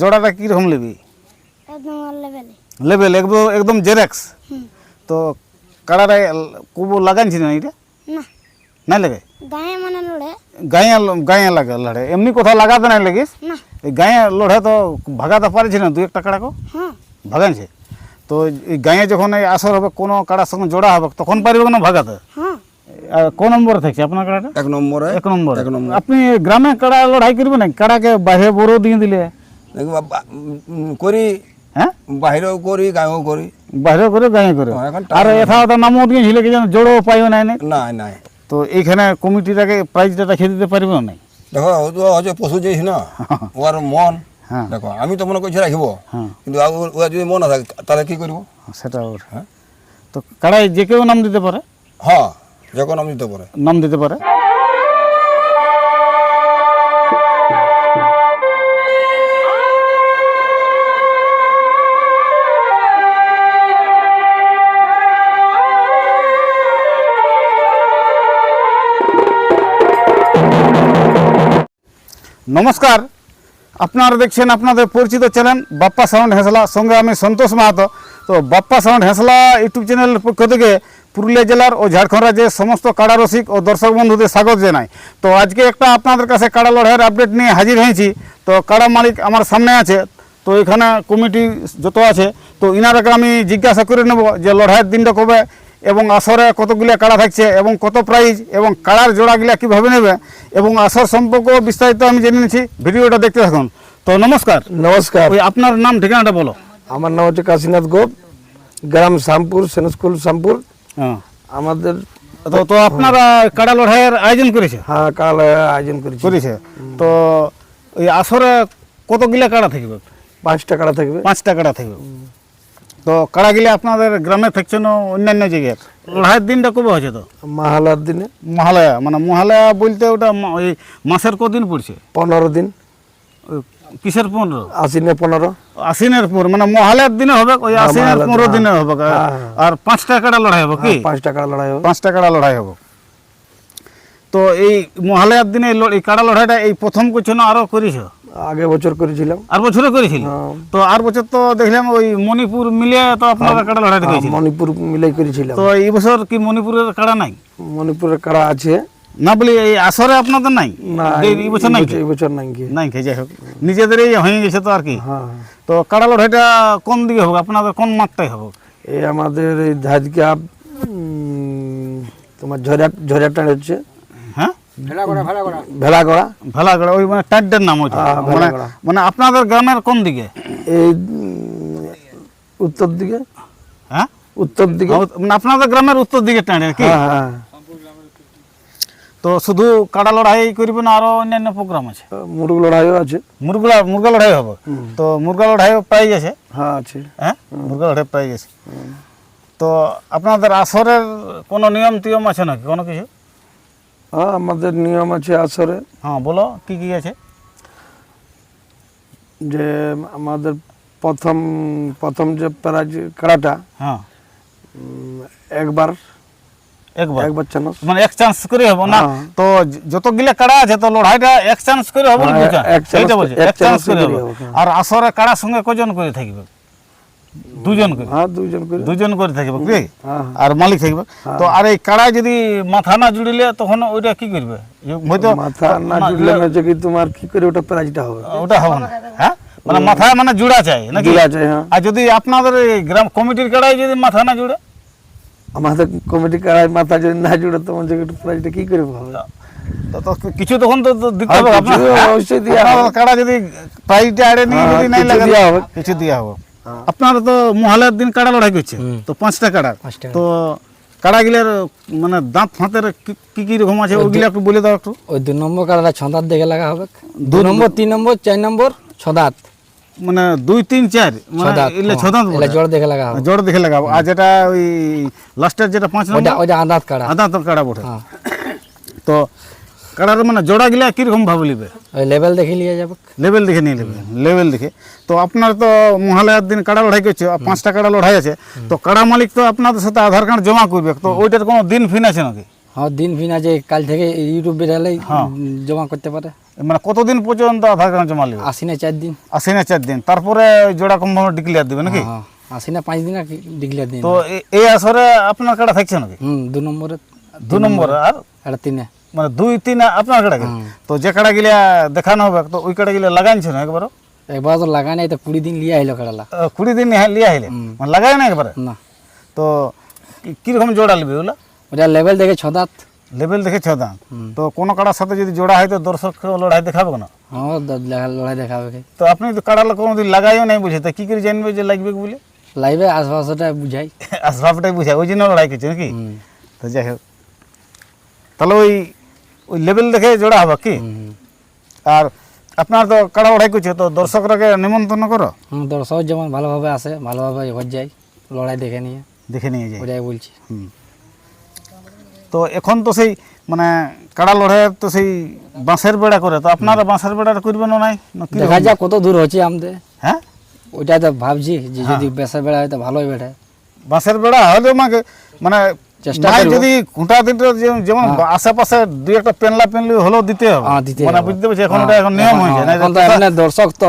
জোড়াটা কীরকম নেবি? একদম আর লেভেলে একদম একদম জেরেক্স তো কাড়াটা কুবো লাগাইছি না এটা? না। নাই লাগে? গায়ে মানে লড়ে। গাঁয়ে গাঁয়ে লাগে লড়ে। এমনি কোথাও লাগাতে নাই লাগিস? না। এই গাঁয়ে লড়ে তো ভাগাতে পারছি না দু একটা কাড়াকে। হ্যাঁ। ভাগাইছে তো এই গাঁয়ে যখন এই আসর হবে কোনো কাড়ার সঙ্গে জোড়া হবে তখন পারবে না ভাগাতে? হ্যাঁ। আর কোন নম্বরে থাকছে আপনার কাড়াটা? এক নম্বরে এক নম্বর। এক নম্বর। আপনি গ্রামে কাড়া লড়াই করবেন না কাড়াকে বাইরে বড় দিয়ে দিলে? করি। হ্যাঁ? বাহিরেও করি গাঁয়েও করি। বাইরে করে গাঁয়ে করে? হ্যাঁ, আর দিয়েছিল কি যেন জোড়ও পাইও নাই না নাই নাই। তো এইখানে কমিটিটাকে প্রাইজটা রেখে দিতে পারবে না দেখো তো হচ্ছে পশু জিনিস না ওর মন। হ্যাঁ। দেখো আমি তো মনে করছি রাখিব। হ্যাঁ। কিন্তু ওর যদি মন না থাকে তাহলে কি করব? সেটা ওর। হ্যাঁ। তো কাড়াই যে কেউ নাম দিতে পারে? হ্যাঁ যখন আমি দিতে পারে। নাম দিতে পারে? নমস্কার। আপনারা দেখছেন আপনাদের পরিচিত চ্যানেল বাপ্পা সাউন্ড হেঁসলা। সঙ্গে আমি সন্তোষ মাহাতো। তো বাপ্পা সাউন্ড হেঁসলা ইউটিউব চ্যানেলের পক্ষ থেকে পুরুলিয়া জেলার ও ঝাড়খণ্ড রাজ্যের সমস্ত কাড়া রসিক ও দর্শক বন্ধুদের স্বাগত জানাই। তো আজকে একটা আপনাদের কাছে কাড়া লড়াইয়ের আপডেট নিয়ে হাজির হয়েছি। তো কাড়া মালিক আমার সামনে আছে। তো এখানে কমিটি যত আছে, তো ইনারাকে আমি জিজ্ঞাসা করে নেব যে লড়াইয়ের দিনটা কবে এবং আসরে কতগুলো কাড়া থাকছে এবং কত প্রাইজ এবং কাড়ার জোড়াগুলা কীভাবে নেবে এবং আসর সম্পর্ক বিস্তারিত আমি জেনে নিচ্ছি। ভিডিওটা দেখতে থাকুন। তো নমস্কার। নমস্কার। ওই আপনার নাম ঠিকানাটা বলো। আমার নাম হচ্ছে কাশীনাথ গোপ গ্রাম শ্যামপুর সেন স্কুল শ্যামপুর। হ্যাঁ। আমাদের তো তো আপনারা কাড়া লড়াইয়ের আয়োজন করেছে? হ্যাঁ কাল আয়োজন করেছি। করেছে। তো ওই আসরে কতগুলা কাড়া থাকবে? পাঁচটা কাড়া থাকবে। পাঁচটা কাড়া থাকবে। তো কাড়াগুলি আপনাদের গ্রামে থাকছে না অন্যান্য জায়গায়। লড়াইয়ের দিনটা কবে হয়েছে তো? মহালয়ার দিনে। মহালয়া মানে মহালয়া বলতে ওটা ওই মাসের কদিন পড়ছে? পনেরো দিন। কিসের পনেরো? আশ্বিনে পনেরো। আশ্বিনের পর মানে মহালয়ার দিনে হবে ওই আশ্বিনের পনেরো দিনে হবে হ্যাঁ, আর পাঁচটা কাড়া লড়াই হবে কি? পাঁচ পাঁচটা কাড়া লড়াই হবে। পাঁচটা কাড়া লড়াই হবে। তো এই মহালয়ার দিনে এই কাড়া লড়াইটা এই প্রথম করছ না আরও করেছ? আগে বছর করেছিলাম। আর বছরে করেছিল? হ্যাঁ। তো আর বছর তো দেখলাম ওই মণিপুর মিলিয়ে তো আপনারা কাড়া লড়াইটা হ্যাঁ, করেছিল মণিপুর মিলাই করেছিলাম। তো এই বছর কি মণিপুরের কাড়া নাই? মণিপুরের কাড়া আছে। না বলি এই আসরে আপনাদের নাই? এই এই বছর নাই এই বছর নাই কি? নাই যাই হোক নিজেদেরই হয়ে গেছে তো আর কি। হ্যাঁ। তো কাড়া লড়াইটা কোন দিকে হবে? আপনাদের কোন মাঠটাই হবে? এই আমাদের এই উম, তোমার ঝরা ঝরাটান হচ্ছে। হ্যাঁ ভেলাগড়া ভেলাগড়া। ওই মানে টাইডের নাম ওইটা মানে মানে আপনাদের গ্রামের কোন দিকে? এই উত্তর দিকে। হ্যাঁ? উত্তর দিকে। মানে আপনাদের গ্রামের উত্তর দিকে টাইডে কি হ্যাঁ হ্যাঁ। তো শুধু কাড়া লড়াই করবেন আরও অন্যান্য প্রোগ্রাম আছে? মুরগ লড়াইও আছে। মুরগা মুরগা লড়াই হবে? তো মুরগা লড়াই প্রাইজ আছে হ্যাঁ আছে। হ্যাঁ? মুরগা লড়াই প্রাইজ আছে তো আপনাদের আসরের কোনো নিয়ম টিয়ম আছে নাকি? কোনো কিছু? হ্যাঁ আমাদের নিয়ম আছে আসরে। হ্যাঁ বলো কি কি আছে? যে আমাদের প্রথম প্রথম যে প্রাইজ কাড়াটা হ্যাঁ। একবার। একবার? একবার চান্স মানে এক চান্স করে হবে না? হ্যাঁ। তো য- যতগুলা কাড়া আছে তো লড়াইটা এক চান্স করে হবে না হ্যাঁ? এক চান্স করে হবে হ্যাঁ। আর আসরে কাড়ার সঙ্গে কজন করে থাকবে? দুজন করে হ্যাঁ দুইজন করে দুজন করে থাকবে কি? হ্যাঁ আর মালিক থাকবে? তো আর এই কাড়া যদি মাথা না জুড়িলে তখন ওইটা কি করবে? হয়তো মাথা না জুড়লে হচ্ছে কি তোমার কি করে ওটা প্রাইজটা হবে? ওটা হবে না। হ্যাঁ? মানে মাথা মানে জুড়া চাই নাকি? জুড়া আছে হ্যাঁ। আর যদি আপনাদের গ্রাম কমিটির কাড়ায় যদি মাথা না জুড়ে? আমাদের কমিটি কাড়াই মাথা যদি না জুড়ে তোমার যে প্রাইজটা কি করে হবে? কিছু তখন তো দিতে হ্যাঁ, হবে অবশ্যই দেয়া কাড়া যদি প্রাইজটা আড়ে নিয়ে হ্যাঁ, যদি নাই লাগে। কিছু দেওয়া হবে। আপনারা তো মহালয়ার দিন কাড়া লড়াই করছে। তো পাঁচটা কাড়া। তো কাড়া। গিলার মানে দাঁত ফাঁতের কি- কি রকম আছে ওইগুলা একটু বলে দাও একটু। ওই দু নম্বর কাড়াটা ছদাত দেখে লাগা হবে। দু নম্বর তিন নম্বর চার নম্বর ছদাত। মানে দুই তিন চার মানে ছদাত হ্যাঁ, জোর দেখে লাগা হবে। জোর দেখে লাগাবো আর যেটা ওই লাস্টের যেটা পাঁচ নম্বর? ওইটা আদাত কাড়া। আধা তো কাড়া বটে। হ্যাঁ। তো কাড়ার মানে জোড়া গিলা কীরকম ভাবে লিবে? ওই লেভেল দেখে নিয়ে যাবে। লেভেল দেখে নিয়ে নেবে লেভেল দেখে। তো আপনার তো মহালয়ার দিন কাড়া লড়াই করছে আর পাঁচটা কাড়া লড়াই আছে। তো কাড়া মালিক তো আপনাদের সাথে আধার কার্ড জমা করবে তো ওইটার কোনো দিন ফিন আছে নাকি? হ্যাঁ দিন ফিন আছে কাল থেকে ইউটিউব বেরালেই হ্যাঁ। জমা করতে পারে। মানে কতদিন পর্যন্ত আধার কার্ড জমা নেবে না চার দিন। আসি না চার দিন। তারপরে জোড়া কনফার্ম ডিক্লিয়ার দেবে নাকি? হ্যাঁ আসি না পাঁচ দিন আর ডিক্লেয়ার দিন তো এই আসরে আপনার কাটা থাকছে নাকি? হুম দু নম্বরে। দু নম্বর আর? এটা তিনে। মানে দুই তিন আপনার কাটা গেলে। তো যে কাটা গিলা দেখানো হবে তো ওই কাটা গিলা লাগাইছে না একবার একবার তো লাগা নাই তো কুড়ি দিন লিয়ে আইলো কাটালা কুড়ি দিন লিয়া হইলে মানে লাগাই না একবারে? না। তো কীরকম জোড়া নেবে ওগুলা? ওটা লেভেল দেখে ছ দাঁত। লেভেল দেখে ছ দাম তো কোনো কাটার সাথে যদি জোড়া হয় তো দর্শক লড়াই দেখাবে না হ্যাঁ লড়াই দেখাবে তো আপনি তো কাটালে কোনোদিন লাগাইও নাই বুঝে তা কি করে জানবে যে লাগবে বলে? লাইভে আশপাশটা বুঝাই। আসবাবটাই বুঝায় ওই জন্য লড়াই করছে নাকি। তো যাই হোক। তাহলে ওই ওই লেভেল দেখে জোড়া হবে কি? আর আপনার তো কাড়া লড়াই করছে তো দর্শকরাকে নিমন্ত্রণ করো। হুম দর্শক যেমন ভালোভাবে আসে ভালোভাবে হয়ে যায় লড়াই দেখে নিয়ে। দেখে নিয়ে যায়। ওটাই বলছি। হুম। তো এখন তো সেই মানে কাড়া লড়াই তো সেই বাঁশের বেড়া করে তো আপনারা বাঁশের বেড়াটা করবেন নাই? দেখা যাক কত দূর হচ্ছে আমাদের। হ্যাঁ? ওইটাই তো ভাবছি যে যদি বেসা বেড়া হয় তো ভালোই বেড়ে। বাঁশের বেড়া হলেও মানে চেষ্টা যদি যেমন আশেপাশে দুই একটা পেনলা পেনলি হলেও দিতে হবে। হ্যাঁ মানে বুঝতে পারছি এখন হ্যাঁ, এখন নিয়ম হয়েছে না এখন তো এমনি দর্শক তো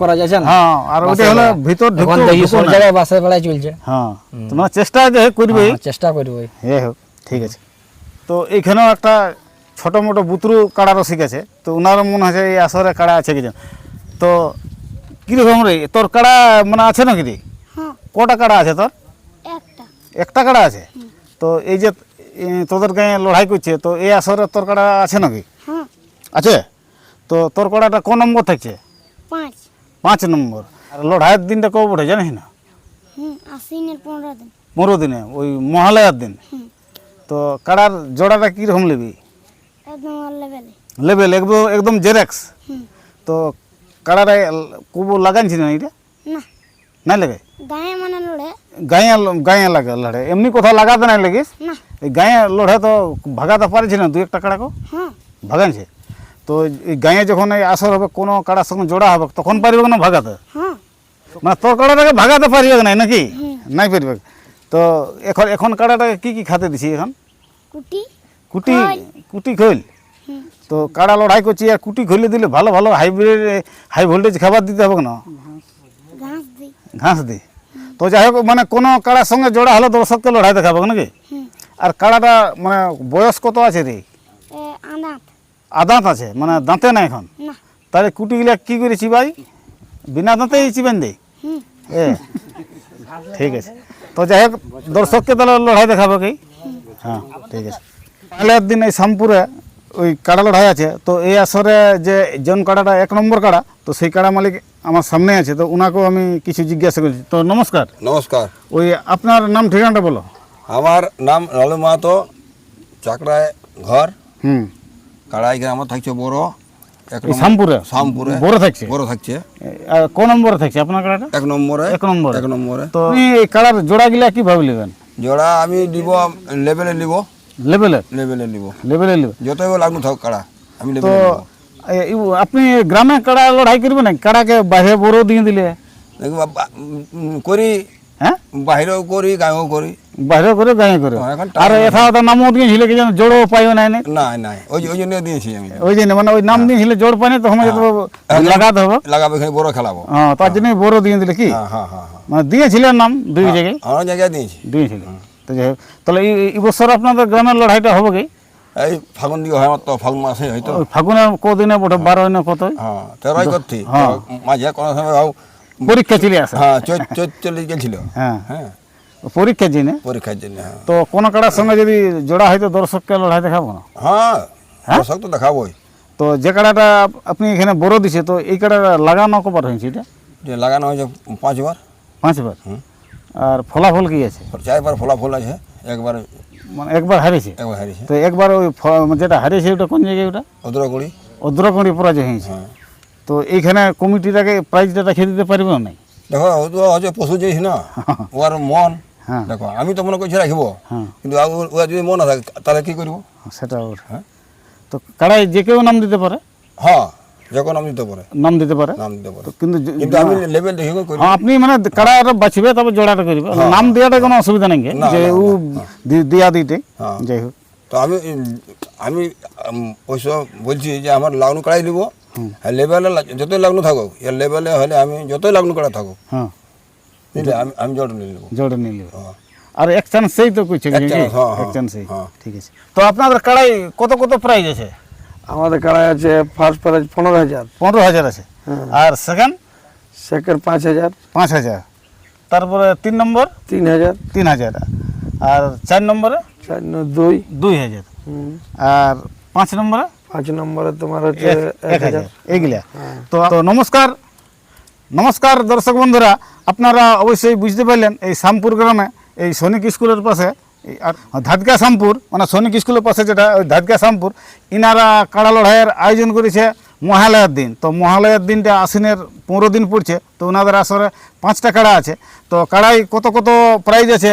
করা যাচ্ছে না হ্যাঁ আর ওটা হলো বেড়া। ভিতর এখন ঢুকতেও দেখি সব জায়গায় বাসের বেড়াই চলছে। হ্যাঁ তোমার চেষ্টা যে করবে। হ্যাঁ, চেষ্টা করব। হোক ঠিক আছে। তো এইখানেও একটা ছোট মোটো বুতরু কাড়া রসিক আছে। তো ওনারও মনে হচ্ছে এই আসরে কাড়া আছে কিছু তো কীরকম রে? তোর কাড়া মানে আছে নাকি রে? হ্যাঁ। কটা কাড়া আছে তোর? একটা। একটা কাড়া আছে? তো এই যে তোদের গায়ে লড়াই করছে তো এই আসরে তোর কাড়া আছে নাকি? হ্যাঁ। আছে? তো তোর কাড়াটা কোন নম্বর থাকছে? পাঁচ। পাঁচ নম্বর। আর লড়াইয়ের দিনটা কবে ওঠে জানিস না? পনেরো দিনে। ওই মহালয়ার দিন। তো কাড়ার জোড়াটা কীরকম নেবি? আর একদম একদম জেরেক্স। তো কাড়াটা কুবু লাগাইছি না এটা না। নাই লাগে গায়ে মানে লড়ে গায়ে গায়ে লাগে লড়ে এমনি কোথাও লাগাতে নাই লাগিস না গায়ে লড়ে তো ভাগাতে পারছি না দুই একটা কাড়াকে হ্যাঁ ভাগাইছে তো এই গায়ে যখন এই আসর হবে কোনো কাড়ার সঙ্গে জোড়া হবে তখন পারবে না ভাগাতে মানে তোর কাড়াটাকে ভাগাতে পারবে না নাকি নাই পারবে তো এখন এখন কাড়াটাকে কি কি খাতে দিছি এখন কুটি কুটি। কুটি খৈল তো কাড়া লড়াই করছি আর কুটি খুলে দিলে ভালো ভালো হাইব্রিড হাই ভোল্টেজ খাবার দিতে হবে না ঘাস দিই দি। তো যাই হোক মানে কোনো কাড়ার সঙ্গে জোড়া হলে দর্শককে লড়াই দেখাবে নাকি? আর কাড়াটা মানে বয়স কত আছে রে? আদাঁত। আছে মানে দাঁতে না এখন? তাহলে কুটিগুলা কি করে চিবাই? বিনা দাঁতেই চিবেন দেই এ ঠিক আছে। তো যাই হোক দর্শককে তাহলে লড়াই দেখাবে কি? হ্যাঁ ঠিক আছে। পরের দিন এই শামপুরে ওই কাড়া লড়াই আছে তো এই আসরে যে জন কাড়াটা এক নম্বর কাড়া তো সেই কাড়া মালিক আমার সামনে আছে তো ওনাকেও আমি কিছু জিজ্ঞাসা করছি। তো নমস্কার। নমস্কার। ওই আপনার নাম ঠিকানাটা বলো। আমার নাম লালু মাহাতো চাকরায় ঘর। হুম। কাড়াই গ্রামে থাকছে বড়। শামপুরে শামপুরে বড় থাকছে? বড় থাকছে। ক নম্বরে থাকছে আপনার কাড়াটা? এক নম্বরে। এক নম্বরে। এক নম্বরে। তো এই কাড়ার জোড়াগুলা কীভাবে নেবেন? জোড়া আমি দিব লেভেলে নিব। লেভেলের লেভেলে নিব। লেভেলে নেবেন যতই লাগুন থাক কাড়া আমি লেভেলে নিব। আপনি গ্রামে কাড়া লড়াই করবেন না কাড়াকে বাইরে বড় দিয়ে দিলে? করি হ্যাঁ? বাহিরেও করি গাঁয়েও করি। বাইরে করে গায়ে করে? হ্যাঁ, আর এটা ওটা নামও দিয়েছিল কি যেন জোড়ও পাইও নাই না। না নাই ওই ওই জন্য দিয়েছি আমি। ওই জন্য মানে ওই নাম দিয়েছিল জোড় পাইনি তখন যেত লাগাতে হবে। লাগাবো এখানে বড় খেলাবো। হ্যাঁ তার জন্য বড় দিয়ে দিলে কি? হ্যাঁ হ্যাঁ হ্যাঁ হ্যাঁ। মানে দিয়েছিলেন নাম দুই জায়গায়? অনেক জায়গায় দিয়েছি। দিয়েছিল তো তাহলে এই এই বছর আপনাদের গ্রামের লড়াইটা হবে কি? এই ফাগুন দিকে হয় তো ফাগুন মাসে হয়তো। ওই ফাগুনের কদিনে বটে বারো না কত হ্যাঁ তেরোই করছি হ্যাঁ। মাঝে কোনো সময় পরীক্ষা চলে আসে। হ্যাঁ চৈত চৈত চলে গেছিল। হ্যাঁ। হ্যাঁ। পরীক্ষা জিনে পরীক্ষার জন্য হ্যাঁ। তো কোন কাড়ার সঙ্গে যদি জোড়া হয়তো দর্শককে লড়াই দেখাবো না? হ্যাঁ দর্শক তো দেখাবোই। তো যে কাড়াটা আপনি এখানে বড় দিছে তো এই কাড়াটা লাগানো কবার হয়েছে এটা? যে লাগানো হয়েছে পাঁচবার। পাঁচবার। আর ফলাফল কি আছে? চারবার ফলাফল আছে। একবার মানে একবার হারিয়েছে? একবার হারিয়েছে। তো একবার ওই যেটা হারিয়েছে ওটা কোন জায়গায় ওটা? অদ্রকুড়ি অদ্রকণি পরাজয় হয়েছে। হ্যাঁ। তো এইখানে কমিটিটাকে প্রাইজটা রেখে দিতে পারবে না দেখো হচ্ছে পশু জিনিস না ওর মন হ্যাঁ। দেখো আমি তো মনে করছি রাখব হ্যাঁ। কিন্তু আর ও যদি মন না থাকে তাহলে কি করব? সেটা ওর। হ্যাঁ। তো কাড়াই যে কেউ নাম দিতে পারে? হ্যাঁ। যখন আমি দিতে পারে নাম দিতে পারে? নাম দিতে পারে। কিন্তু কিন্তু আমি লেভেল দেখে করি? হ্যাঁ আপনি মানে কাড়াটা তবে জোড়াটা করবে। নাম দেওয়াটা কোনো অসুবিধা নেই যে ও দিয়া দিতে। হ্যাঁ। যাই হোক। তো আমি আমি অবশ্য বলছি যে আমার লাগ্ন করাই নিব হ্যাঁ লেভেলে যতই লাগ্ন থাকুক এর লেভেলে হলে আমি যতই লাগ্ন করা থাকুক হ্যাঁ। আমি আমি নিয়ে নেব। জোড়ে নিয়ে নেবে। হ্যাঁ। আর এক চান্স সেই তো এক হ্যাঁ, হ্যাঁ, চান্স সেই। হ্যাঁ। ঠিক আছে। তো আপনাদের কাড়াই কত কত প্রাইজ আছে? আমাদের কাড়াই আছে ফার্স্ট প্রাইজ পনেরো হাজার। পনেরো হাজার আছে। হ্যাঁ। আর সেকেন্ড সেকেন্ড পাঁচ হাজার। পাঁচ হাজার। তারপরে তিন নম্বর? তিন হাজার। তিন হাজার। আর চার নম্বরে? চার দুই। দুই হাজার। আর পাঁচ নম্বরে? পাঁচ নম্বরে তোমার হচ্ছে এক- হাজার। হাজার। এইগুলা তো নমস্কার। নমস্কার দর্শক বন্ধুরা। আপনারা অবশ্যই বুঝতে পারলেন এই শ্যামপুর গ্রামে এই সৈনিক স্কুলের পাশে আর ধাদকা শ্যামপুর মানে সৈনিক স্কুলের পাশে যেটা ওই ধাদকা শ্যামপুর ইনারা কাড়া লড়াইয়ের আয়োজন করেছে মহালয়ার দিন। তো মহালয়ার দিনটা আশ্বিনের পনেরো দিন পড়ছে তো ওনাদের আসরে পাঁচটা কাড়া আছে। তো কাড়াই কত কত প্রাইজ আছে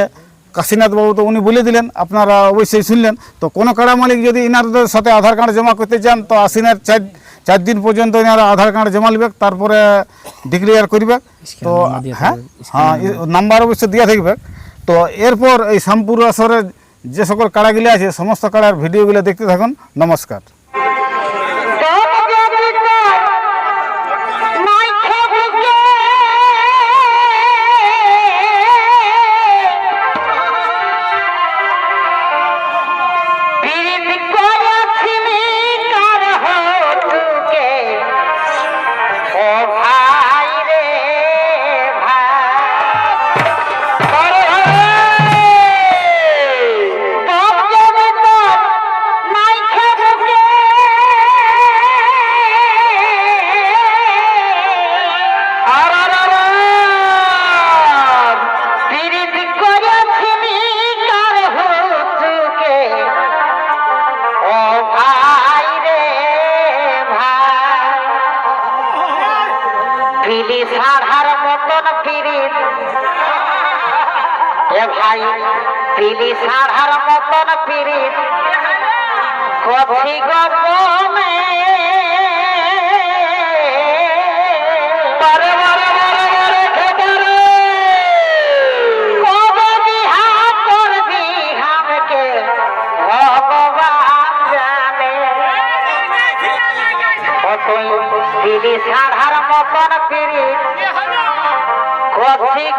কাশীনাথ বাবু তো উনি বলে দিলেন আপনারা অবশ্যই শুনলেন। তো কোনো কাড়া মালিক যদি ইনারদের সাথে আধার কার্ড জমা করতে চান তো আশ্বিনের চার চার দিন পর্যন্ত ইনারা আধার কার্ড জমা নেবে তারপরে ডিক্লিয়ার করবে। তো হ্যাঁ হ্যাঁ নাম্বার। অবশ্যই দেওয়া থাকবে। তো এরপর এই শ্যামপুর আসরের যে সকল কাড়াগুলি আছে, সমস্ত কাড়ার ভিডিওগুলো দেখতে থাকুন। নমস্কার। পিলি সাধার মতন পিরিত এ ভাই পিলি সাধার মতন পিরিত কফি গপমে দিলি